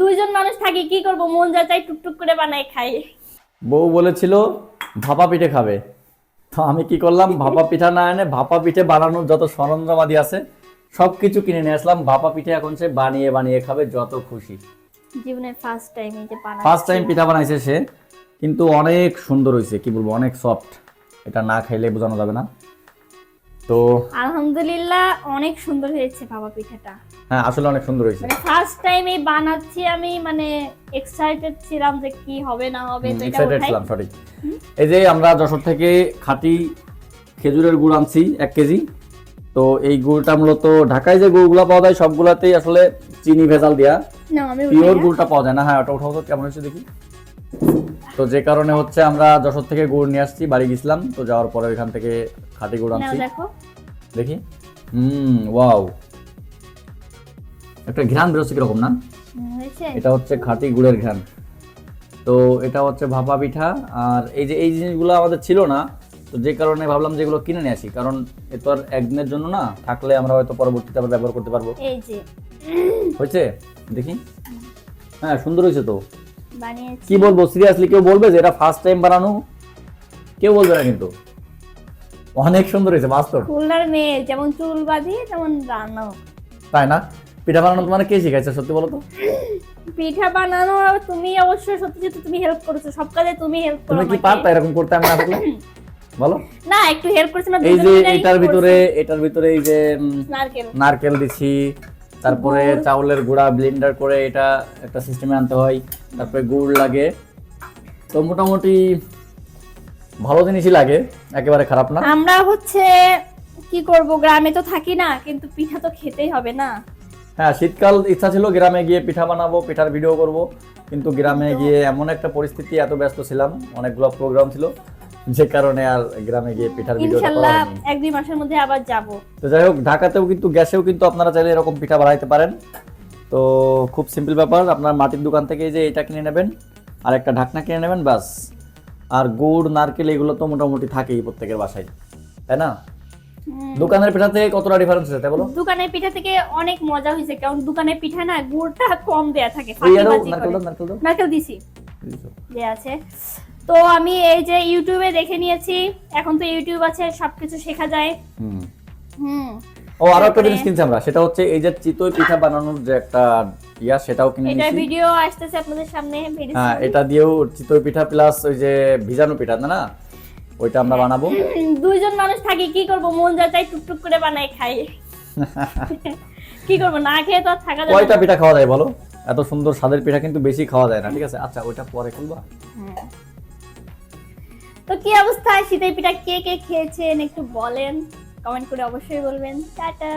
দুইজন মানুষ থাকি কি করব? মন যা চাই টুকটুক করে বানাই খাই। বউ বলেছিল ভাপা পিঠে খাবে। তো আমি কি করলাম ভাপা পিঠা না এনে ভাপা পিঠে বানানোর যত সরঞ্জামাদি আছে সব কিছু কিনে নিয়ে আসলাম। ভাপা পিঠে এখন সে বানিয়ে বানিয়ে খাবে যত খুশি। জীবনের ফার্স্ট টাইম এই যে বানাই ফার্স্ট টাইম পিঠা বানাইছে সে কিন্তু অনেক সুন্দর হয়েছে কি বলব অনেক সফট এটা না খাইলে বোঝানো যাবে না। তো আলহামদুলিল্লাহ অনেক সুন্দর হয়েছে বাবা পিঠাটা। হ্যাঁ আসলে অনেক সুন্দর হয়েছে। মানে ফার্স্ট টাইম এই বানাচ্ছি আমি মানে এক্সাইটেড ছিলাম যে কি হবে না হবে তো এক্সাইটেড ছিলাম সঠিক এই যে আমরা যশোর থেকে খাঁটি খেজুরের গুড় আনছি এক কেজি। তো এই গুড়টা মূলত ঢাকায় যে গুড়গুলো পাওয়া যায় সবগুলাতেই আসলে চিনি ভেজাল দেয়া। পিওর গুড়টা পাওয়া যায় না। হ্যাঁ ওটা উঠাও তো কেমন হয়েছে দেখি। তো যে কারণে হচ্ছে আমরা যশোর থেকে গুড় নিয়ে আসছি বাড়ি গেছিলাম তো যাওয়ার পরে ওইখান থেকে খাঁটি গুড় আনছি। দেখি। হুম ওয়াও। একটা ঘ্রাণ বেরোচ্ছে কীরকম না? এটা হচ্ছে খাঁটি গুড়ের ঘ্রাণ। তো এটা হচ্ছে ভাপা পিঠা আর এই যে এই জিনিসগুলো আমাদের ছিল না তো যে কারণে ভাবলাম যে এগুলো কিনে নিয়ে আসি কারণ এ তো আর একদিনের জন্য না থাকলে আমরা হয়তো পরবর্তীতে আবার ব্যবহার করতে পারব। এই যে। হয়েছে? দেখি। হ্যাঁ সুন্দর হয়েছে তো। বানিয়েছি। কি বলব সিরিয়াসলি কেউ বলবে যে এটা ফার্স্ট টাইম বানানো? কেউ বলবে না কিন্তু। অনেক সুন্দর হয়েছে বাস্তব। খুলনার মেয়ে যেমন চুল বাঁধি তেমন রান্নাও তাই না? পিঠা বানানো তোমার কে শিখাইছে সত্যি বলো তো? পিঠা বানানো তুমি অবশ্যই সত্যি সত্যি তুমি হেল্প করেছ। সব কাজে তুমি হেল্প করো তুমি কি। পারতা এরকম করতে আমি না থাকলে বলো। না একটু হেল্প করেছ না এই যে এটার ভিতরে এটার ভিতরে এই যে নারকেল। নারকেল দিছি তারপরে চাউলের গুঁড়া ব্লেন্ডার করে এটা একটা সিস্টেমে আনতে হয়। তারপরে গুড় লাগে। তো মোটামুটি ভালো জিনিসই লাগে একেবারে খারাপ না। আমরা হচ্ছে কি করব গ্রামে তো থাকি না কিন্তু পিঠা তো খেতেই হবে না। হ্যাঁ শীতকাল ইচ্ছা ছিল গ্রামে গিয়ে পিঠা বানাবো পিঠার ভিডিও করব। কিন্তু গ্রামে গিয়ে এমন একটা পরিস্থিতি এত ব্যস্ত ছিলাম অনেকগুলো প্রোগ্রাম ছিল। যে কারণে আর গ্রামে গিয়ে পিঠার ভিডিও ইনশাল্লাহ এক দুই মাসের মধ্যে আবার যাব। তো যাই হোক ঢাকাতেও কিন্তু গ্যাসেও কিন্তু আপনারা চাইলে এরকম পিঠা বানাইতে পারেন। তো খুব সিম্পল ব্যাপার আপনার মাটির দোকান থেকে এই যে এটা কিনে নেবেন আর একটা ঢাকনা কিনে নেবেন বাস আর গুড় নারকেল এগুলো তো মোটামুটি থাকেই প্রত্যেকের বাসায় তাই না? দোকানের পিঠা থেকে কতটা ডিফারেন্স আছে বলো? দোকানের পিঠা থেকে অনেক মজা হয়েছে কারণ দোকানের পিঠা না গুড়টা কম দেয়া থাকে। নারকেল দিছি। দেয়া আছে। তো আমি এই যে ইউটিউবে দেখে নিয়েছি এখন তো ইউটিউব আছে সবকিছু শেখা যায়। হুম। হুম। ও আরও একটা জিনিস কিনছি আমরা সেটা হচ্ছে এই যে চিতই পিঠা বানানোর যে একটা ইয়া সেটাও কিনে এটা ভিডিও আসতেছে আপনাদের সামনে video হ্যাঁ এটা দিয়েও চিতই পিঠা প্লাস ওই যে ভিজানো পিঠা না না? ওইটা আমরা বানাবো। দুইজন মানুষ থাকি কি করব? মন যা চাই টুকটুক করে বানাই খাই। কি করব? না খেয়ে তো থাকা যাবে কয়টা পিঠা খাওয়া যায় বলো? এত সুন্দর স্বাদের পিঠা কিন্তু বেশি খাওয়া যায় না ঠিক আছে? আচ্ছা ওইটা পরে খুলবা। হ্যাঁ। তো কি অবস্থা? শীতের পিঠা কে কে খেয়েছেন? একটু বলেন। কমেন্ট করে অবশ্যই বলবেন। টাটা।